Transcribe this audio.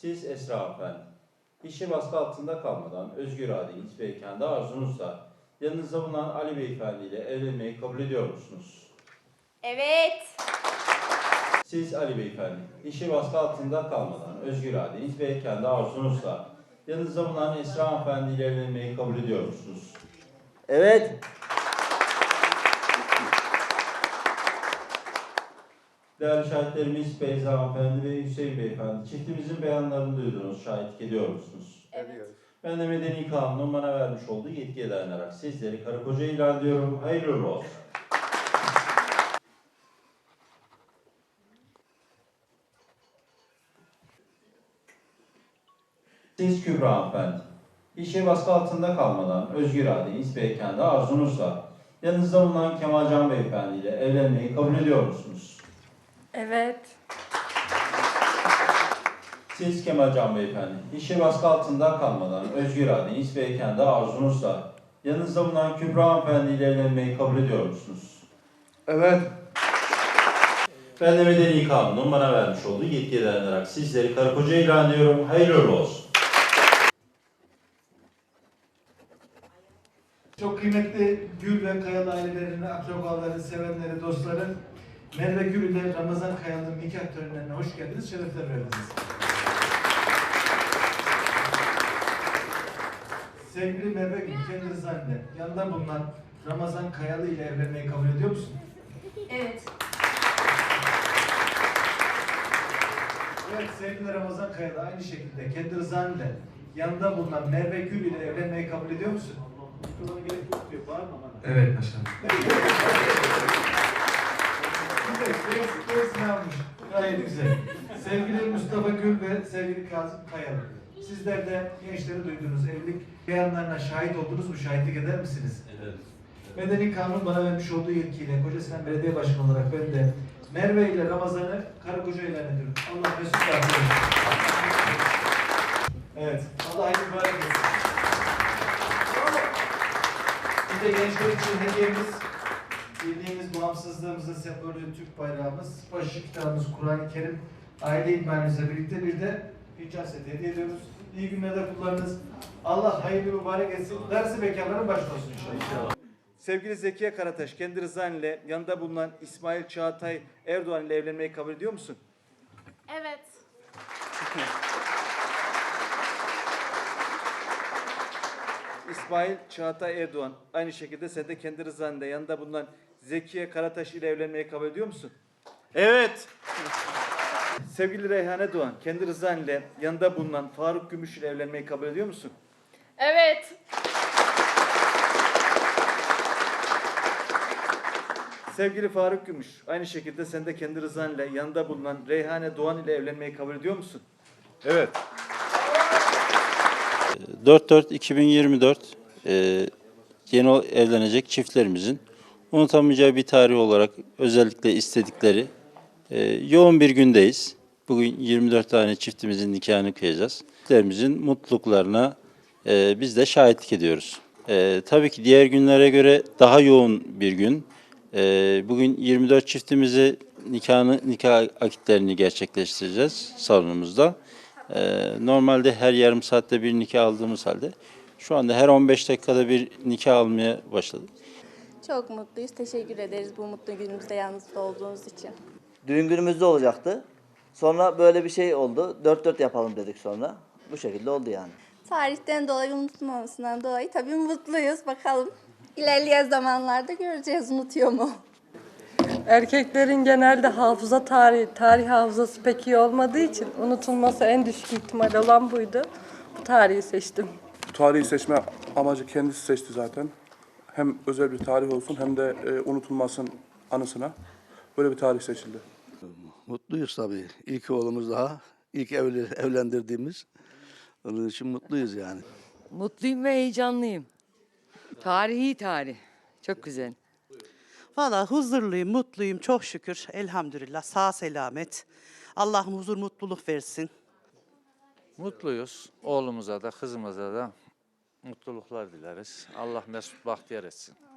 Siz Esra Hanımefendi, işi baskı altında kalmadan özgür iradeniz ve kendi arzunuzla yanınızda bulunan Ali Beyefendi ile evlenmeyi kabul ediyor musunuz? Evet. Siz Ali Beyefendi, işi baskı altında kalmadan özgür iradeniz ve kendi arzunuzla yanınızda bulunan Esra Hanımefendi ile evlenmeyi kabul ediyor musunuz? Evet. Değerli şahitlerimiz Beyza Hanımefendi ve Hüseyin Beyefendi, çiftimizin beyanlarını duydunuz, şahitlik ediyor musunuz? Evet. Ben de Medeni Kanun'un bana vermiş olduğu yetkiye dayanarak sizleri karı koca ilan ediyorum. Hayırlı uğurlu olsun. Siz Kübra Hanımefendi, işe baskı altında kalmadan özgür iradeniz ve kendi arzunuzla yanınızda bulunan Kemalcan Beyefendi ile evlenmeyi kabul ediyor musunuz? Evet. Siz Kemalcan Beyefendi, işe baskı altında kalmadan özgür iradeniz ve kendi arzunuzla yanınızda bulunan Kübra Hanımefendi ile evlenmeyi kabul ediyor musunuz? Evet. Ben de Medeni Kanun'un bana vermiş olduğu yetkiye dayanarak sizleri karı koca ilan ediyorum. Hayırlı olsun. Çok kıymetli Gül ve Kayalı ailelerine, akrabaları, sevenleri, dostları Merve Gül ile Ramazan Kayalı'nın nikah törenlerine hoş geldiniz, şerefler verdiniz. Sevgili Merve Gül, kendi rızanla yanında bulunan Ramazan Kayalı ile evlenmeyi kabul ediyor musun? Evet. Evet sevgili Ramazan Kayalı aynı şekilde kendi rızanla yanında bulunan Merve Gül ile evlenmeyi kabul ediyor musun? Evet başkanım. Evet, almış. Gayet güzel. Sevgili Mustafa Gül ve sevgili Kazım Kayalı. Sizler de gençleri duydunuz. Evlilik beyanlarına şahit oldunuz mu? Şahitlik eder misiniz? Evet. Medeni Kanun bana vermiş olduğu yetkiyle Kocasinan Belediye Başkanı olarak ben de Merve ile Ramazan'ı karı koca ilan ediyorum. Allah mesut etsin. Evet. Allah hayırlı mübarek etsin. Bir de gençler için hediyemiz bildiğimiz bağımsızlığımızın sembolü Türk bayrağımız, başı kitabımız Kur'an-ı Kerim, aile ilmeğimizle birlikte bir de hicab seti hediye ediyoruz. İyi günlerde kullanınız. Allah hayırlı mübarek etsin. Dersi bekarların başına olsun inşallah. Sevgili Zekiye Karataş, kendi rızan ile yanında bulunan İsmail Çağatay Erdoğan ile evlenmeyi kabul ediyor musun? Evet. İsmail Çağatay Erdoğan, aynı şekilde sen de kendi rızan ile yanında bulunan Zekiye Karataş ile evlenmeyi kabul ediyor musun? Evet. Sevgili Reyhane Doğan, kendi rızan ile yanında bulunan Faruk Gümüş ile evlenmeyi kabul ediyor musun? Evet. Sevgili Faruk Gümüş, aynı şekilde sen de kendi rızan ile yanında bulunan Reyhane Doğan ile evlenmeyi kabul ediyor musun? Evet. 4-4-2024 e, yeni evlenecek çiftlerimizin unutamayacağı bir tarih olarak özellikle istedikleri e, yoğun bir gündeyiz. Bugün 24 tane çiftimizin nikahını kıyacağız. Çiftlerimizin mutluluklarına e, biz de şahitlik ediyoruz. E, tabii ki diğer günlere göre daha yoğun bir gün. E, bugün 24 çiftimizi nikahını, nikah akitlerini gerçekleştireceğiz salonumuzda. Ee, normalde her yarım saatte bir nikah aldığımız halde şu anda her 15 dakikada bir nikah almaya başladık. Çok mutluyuz. Teşekkür ederiz bu mutlu günümüzde yanınızda olduğunuz için. Düğün günümüzde olacaktı. Sonra böyle bir şey oldu. Dört dört yapalım dedik sonra. Bu şekilde oldu yani. Tarihten dolayı unutmamasından dolayı tabii mutluyuz. Bakalım ilerleyen zamanlarda göreceğiz unutuyor mu? Erkeklerin genelde hafıza tarih, tarih hafızası pek iyi olmadığı için unutulması en düşük ihtimal olan buydu. Bu tarihi seçtim. Bu tarihi seçme amacı kendisi seçti zaten. Hem özel bir tarih olsun hem de e, unutulmasın anısına. Böyle bir tarih seçildi. Mutluyuz tabii. İlk oğlumuz daha. İlk evli, evlendirdiğimiz. Onun için mutluyuz yani. Mutluyum ve heyecanlıyım. Tarihi tarih. Çok güzel. Valla huzurluyum, mutluyum çok şükür. Elhamdülillah sağ selamet. Allah'ım huzur mutluluk versin. Mutluyuz. Oğlumuza da kızımıza da mutluluqlar diləriz. Allah məsud vaxt yar etsin.